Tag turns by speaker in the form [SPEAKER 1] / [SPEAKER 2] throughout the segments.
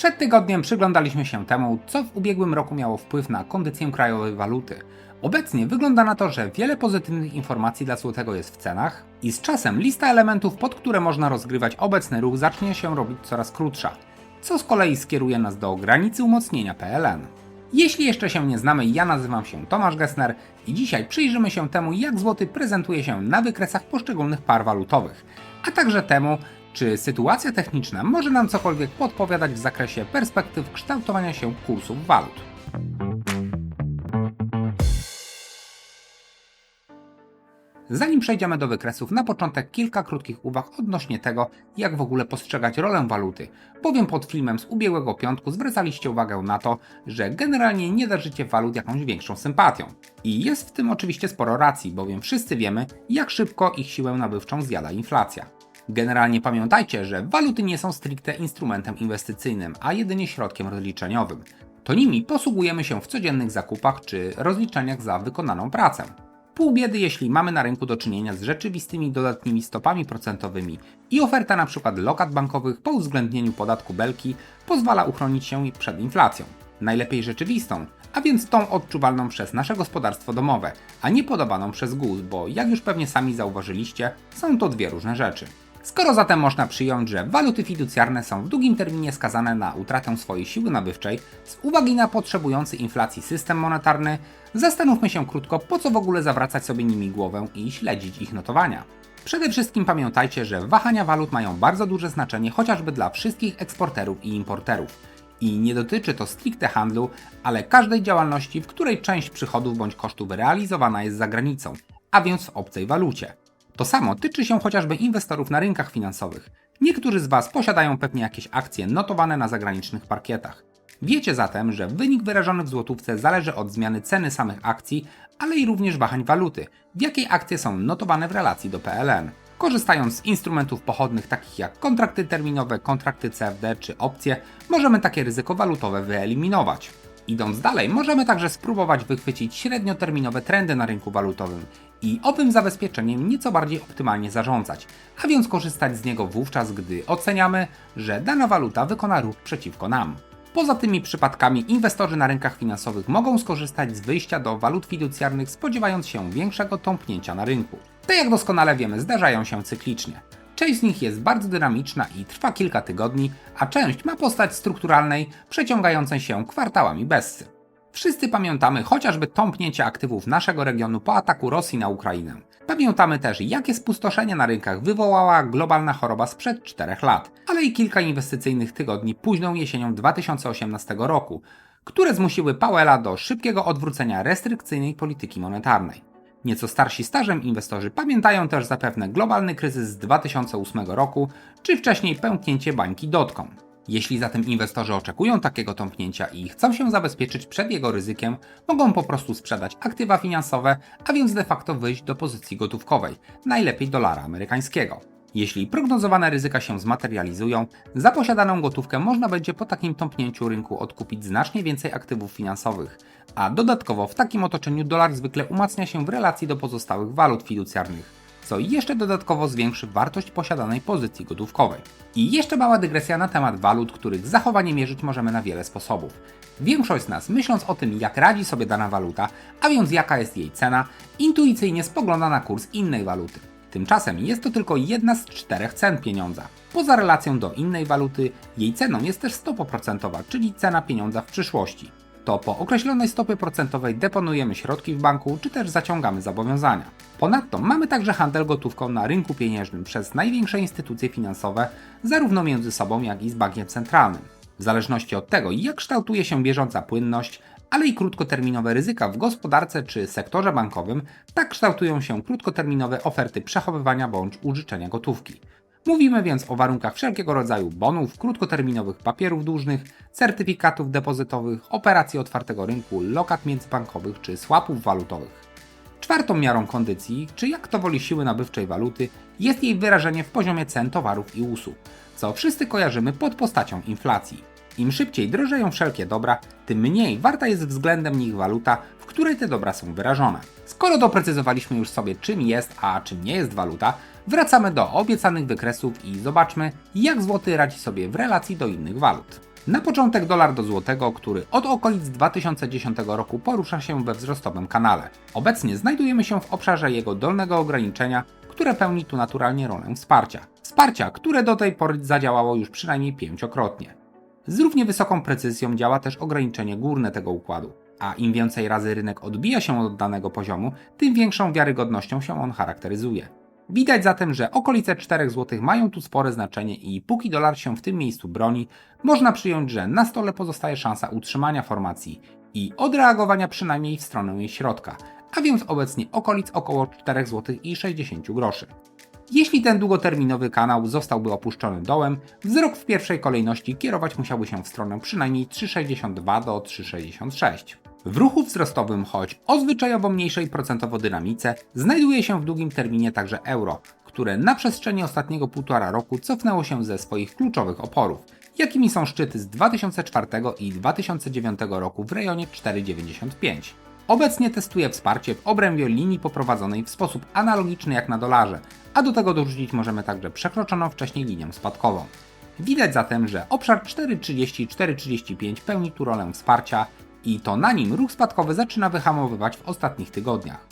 [SPEAKER 1] Przed tygodniem przyglądaliśmy się temu, co w ubiegłym roku miało wpływ na kondycję krajowej waluty. Obecnie wygląda na to, że wiele pozytywnych informacji dla złotego jest w cenach i z czasem lista elementów, pod które można rozgrywać obecny ruch zacznie się robić coraz krótsza, co z kolei skieruje nas do granicy umocnienia PLN. Jeśli jeszcze się nie znamy, ja nazywam się Tomasz Gessner i dzisiaj przyjrzymy się temu, jak złoty prezentuje się na wykresach poszczególnych par walutowych, a także temu, czy sytuacja techniczna może nam cokolwiek podpowiadać w zakresie perspektyw kształtowania się kursów walut. Zanim przejdziemy do wykresów, na początek kilka krótkich uwag odnośnie tego, jak w ogóle postrzegać rolę waluty, bowiem pod filmem z ubiegłego piątku zwracaliście uwagę na to, że generalnie nie darzycie walut jakąś większą sympatią. I jest w tym oczywiście sporo racji, bowiem wszyscy wiemy, jak szybko ich siłę nabywczą zjada inflacja. Generalnie pamiętajcie, że waluty nie są stricte instrumentem inwestycyjnym, a jedynie środkiem rozliczeniowym. To nimi posługujemy się w codziennych zakupach czy rozliczeniach za wykonaną pracę. Pół biedy, jeśli mamy na rynku do czynienia z rzeczywistymi dodatnimi stopami procentowymi i oferta np. lokat bankowych po uwzględnieniu podatku belki pozwala uchronić się przed inflacją. Najlepiej rzeczywistą, a więc tą odczuwalną przez nasze gospodarstwo domowe, a nie podawaną przez GUS, bo jak już pewnie sami zauważyliście, są to dwie różne rzeczy. Skoro zatem można przyjąć, że waluty fiducjarne są w długim terminie skazane na utratę swojej siły nabywczej z uwagi na potrzebujący inflacji system monetarny, zastanówmy się krótko, po co w ogóle zawracać sobie nimi głowę i śledzić ich notowania. Przede wszystkim pamiętajcie, że wahania walut mają bardzo duże znaczenie chociażby dla wszystkich eksporterów i importerów. I nie dotyczy to stricte handlu, ale każdej działalności, w której część przychodów bądź kosztów realizowana jest za granicą, a więc w obcej walucie. To samo tyczy się chociażby inwestorów na rynkach finansowych. Niektórzy z Was posiadają pewnie jakieś akcje notowane na zagranicznych parkietach. Wiecie zatem, że wynik wyrażony w złotówce zależy od zmiany ceny samych akcji, ale i również wahań waluty, w jakiej akcje są notowane w relacji do PLN. Korzystając z instrumentów pochodnych takich jak kontrakty terminowe, kontrakty CFD czy opcje, możemy takie ryzyko walutowe wyeliminować. Idąc dalej, możemy także spróbować wychwycić średnioterminowe trendy na rynku walutowym i owym zabezpieczeniem nieco bardziej optymalnie zarządzać, a więc korzystać z niego wówczas, gdy oceniamy, że dana waluta wykona ruch przeciwko nam. Poza tymi przypadkami inwestorzy na rynkach finansowych mogą skorzystać z wyjścia do walut fiducjarnych spodziewając się większego tąpnięcia na rynku. Te jak doskonale wiemy zdarzają się cyklicznie. Część z nich jest bardzo dynamiczna i trwa kilka tygodni, a część ma postać strukturalnej, przeciągającej się kwartałami bezsy. Wszyscy pamiętamy chociażby tąpnięcie aktywów naszego regionu po ataku Rosji na Ukrainę. Pamiętamy też, jakie spustoszenie na rynkach wywołała globalna choroba sprzed 4 lat, ale i kilka inwestycyjnych tygodni późną jesienią 2018 roku, które zmusiły Powella do szybkiego odwrócenia restrykcyjnej polityki monetarnej. Nieco starsi stażem inwestorzy pamiętają też zapewne globalny kryzys z 2008 roku, czy wcześniej pęknięcie bańki dotcom. Jeśli zatem inwestorzy oczekują takiego tąpnięcia i chcą się zabezpieczyć przed jego ryzykiem, mogą po prostu sprzedać aktywa finansowe, a więc de facto wyjść do pozycji gotówkowej, najlepiej dolara amerykańskiego. Jeśli prognozowane ryzyka się zmaterializują, za posiadaną gotówkę można będzie po takim tąpnięciu rynku odkupić znacznie więcej aktywów finansowych, a dodatkowo w takim otoczeniu dolar zwykle umacnia się w relacji do pozostałych walut fiducjarnych co jeszcze dodatkowo zwiększy wartość posiadanej pozycji gotówkowej. I jeszcze mała dygresja na temat walut, których zachowanie mierzyć możemy na wiele sposobów. Większość z nas, myśląc o tym, jak radzi sobie dana waluta, a więc jaka jest jej cena, intuicyjnie spogląda na kurs innej waluty. Tymczasem jest to tylko jedna z czterech cen pieniądza. Poza relacją do innej waluty, jej ceną jest też stopa procentowa, czyli cena pieniądza w przyszłości. To po określonej stopie procentowej deponujemy środki w banku, czy też zaciągamy zobowiązania. Ponadto mamy także handel gotówką na rynku pieniężnym przez największe instytucje finansowe, zarówno między sobą, jak i z bankiem centralnym. W zależności od tego, jak kształtuje się bieżąca płynność, ale i krótkoterminowe ryzyka w gospodarce czy sektorze bankowym, tak kształtują się krótkoterminowe oferty przechowywania bądź użyczenia gotówki. Mówimy więc o warunkach wszelkiego rodzaju bonów, krótkoterminowych papierów dłużnych, certyfikatów depozytowych, operacji otwartego rynku, lokat międzybankowych czy swapów walutowych. Czwartą miarą kondycji, czy jak to woli siły nabywczej waluty, jest jej wyrażenie w poziomie cen towarów i usług, co wszyscy kojarzymy pod postacią inflacji. Im szybciej drożeją wszelkie dobra, tym mniej warta jest względem nich waluta, w której te dobra są wyrażone. Skoro doprecyzowaliśmy już sobie czym jest, a czym nie jest waluta, wracamy do obiecanych wykresów i zobaczmy, jak złoty radzi sobie w relacji do innych walut. Na początek dolar do złotego, który od okolic 2010 roku porusza się we wzrostowym kanale. Obecnie znajdujemy się w obszarze jego dolnego ograniczenia, które pełni tu naturalnie rolę wsparcia. Wsparcia, które do tej pory zadziałało już przynajmniej pięciokrotnie. Z równie wysoką precyzją działa też ograniczenie górne tego układu, a im więcej razy rynek odbija się od danego poziomu, tym większą wiarygodnością się on charakteryzuje. Widać zatem, że okolice 4 zł mają tu spore znaczenie i póki dolar się w tym miejscu broni, można przyjąć, że na stole pozostaje szansa utrzymania formacji i odreagowania przynajmniej w stronę jej środka, a więc obecnie okolic około 4 zł i 60 groszy. Jeśli ten długoterminowy kanał zostałby opuszczony dołem, wzrok w pierwszej kolejności kierować musiałby się w stronę przynajmniej 3,62 do 3,66. W ruchu wzrostowym, choć o zwyczajowo mniejszej procentowo dynamice, znajduje się w długim terminie także euro, które na przestrzeni ostatniego półtora roku cofnęło się ze swoich kluczowych oporów, jakimi są szczyty z 2004 i 2009 roku w rejonie 4,95. Obecnie testuje wsparcie w obrębie linii poprowadzonej w sposób analogiczny jak na dolarze, a do tego dorzucić możemy także przekroczoną wcześniej linię spadkową. Widać zatem, że obszar 4,30-4,35 pełni tu rolę wsparcia i to na nim ruch spadkowy zaczyna wyhamowywać w ostatnich tygodniach.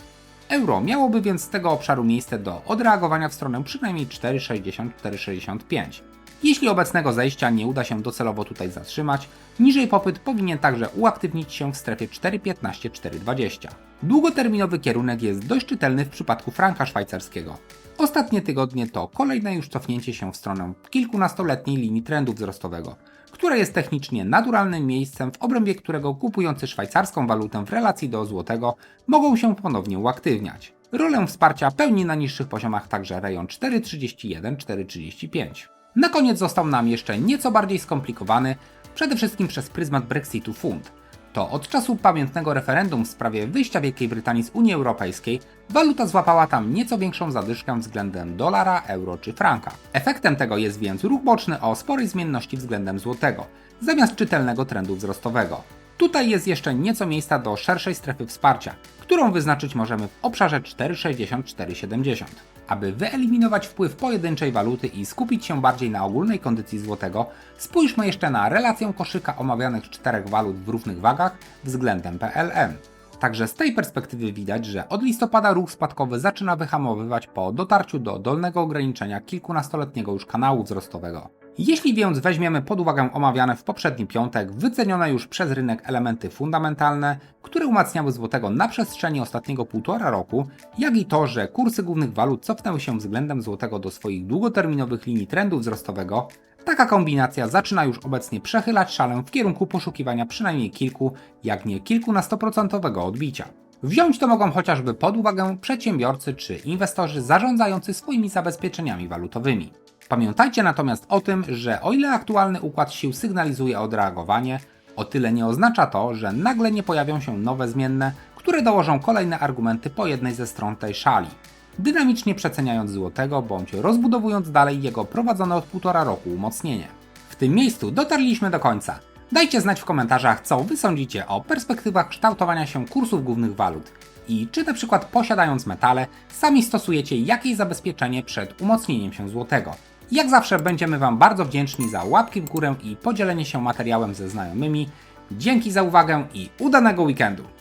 [SPEAKER 1] Euro miałoby więc z tego obszaru miejsce do odreagowania w stronę przynajmniej 4,60-4,65. Jeśli obecnego zejścia nie uda się docelowo tutaj zatrzymać, niżej popyt powinien także uaktywnić się w strefie 4,15-4,20. Długoterminowy kierunek jest dość czytelny w przypadku franka szwajcarskiego. Ostatnie tygodnie to kolejne już cofnięcie się w stronę kilkunastoletniej linii trendu wzrostowego, która jest technicznie naturalnym miejscem, w obrębie którego kupujący szwajcarską walutę w relacji do złotego mogą się ponownie uaktywniać. Rolę wsparcia pełni na niższych poziomach także rejon 4,31-4,35. Na koniec został nam jeszcze nieco bardziej skomplikowany, przede wszystkim przez pryzmat Brexitu funt. To od czasu pamiętnego referendum w sprawie wyjścia Wielkiej Brytanii z Unii Europejskiej waluta złapała tam nieco większą zadyszkę względem dolara, euro czy franka. Efektem tego jest więc ruch boczny o sporej zmienności względem złotego, zamiast czytelnego trendu wzrostowego. Tutaj jest jeszcze nieco miejsca do szerszej strefy wsparcia, którą wyznaczyć możemy w obszarze 4,60-4,70. Aby wyeliminować wpływ pojedynczej waluty i skupić się bardziej na ogólnej kondycji złotego, spójrzmy jeszcze na relację koszyka omawianych czterech walut w równych wagach względem PLN. Także z tej perspektywy widać, że od listopada ruch spadkowy zaczyna wyhamowywać po dotarciu do dolnego ograniczenia kilkunastoletniego już kanału wzrostowego. Jeśli więc weźmiemy pod uwagę omawiane w poprzedni piątek, wycenione już przez rynek elementy fundamentalne, które umacniały złotego na przestrzeni ostatniego półtora roku, jak i to, że kursy głównych walut cofnęły się względem złotego do swoich długoterminowych linii trendu wzrostowego, taka kombinacja zaczyna już obecnie przechylać szalę w kierunku poszukiwania przynajmniej kilku, jak nie kilkunastoprocentowego odbicia. Wziąć to mogą chociażby pod uwagę przedsiębiorcy czy inwestorzy zarządzający swoimi zabezpieczeniami walutowymi. Pamiętajcie natomiast o tym, że o ile aktualny układ sił sygnalizuje odreagowanie, o tyle nie oznacza to, że nagle nie pojawią się nowe zmienne, które dołożą kolejne argumenty po jednej ze stron tej szali, dynamicznie przeceniając złotego bądź rozbudowując dalej jego prowadzone od półtora roku umocnienie. W tym miejscu dotarliśmy do końca. Dajcie znać w komentarzach, co wy sądzicie o perspektywach kształtowania się kursów głównych walut i czy na przykład posiadając metale, sami stosujecie jakieś zabezpieczenie przed umocnieniem się złotego. Jak zawsze będziemy Wam bardzo wdzięczni za łapki w górę i podzielenie się materiałem ze znajomymi. Dzięki za uwagę i udanego weekendu!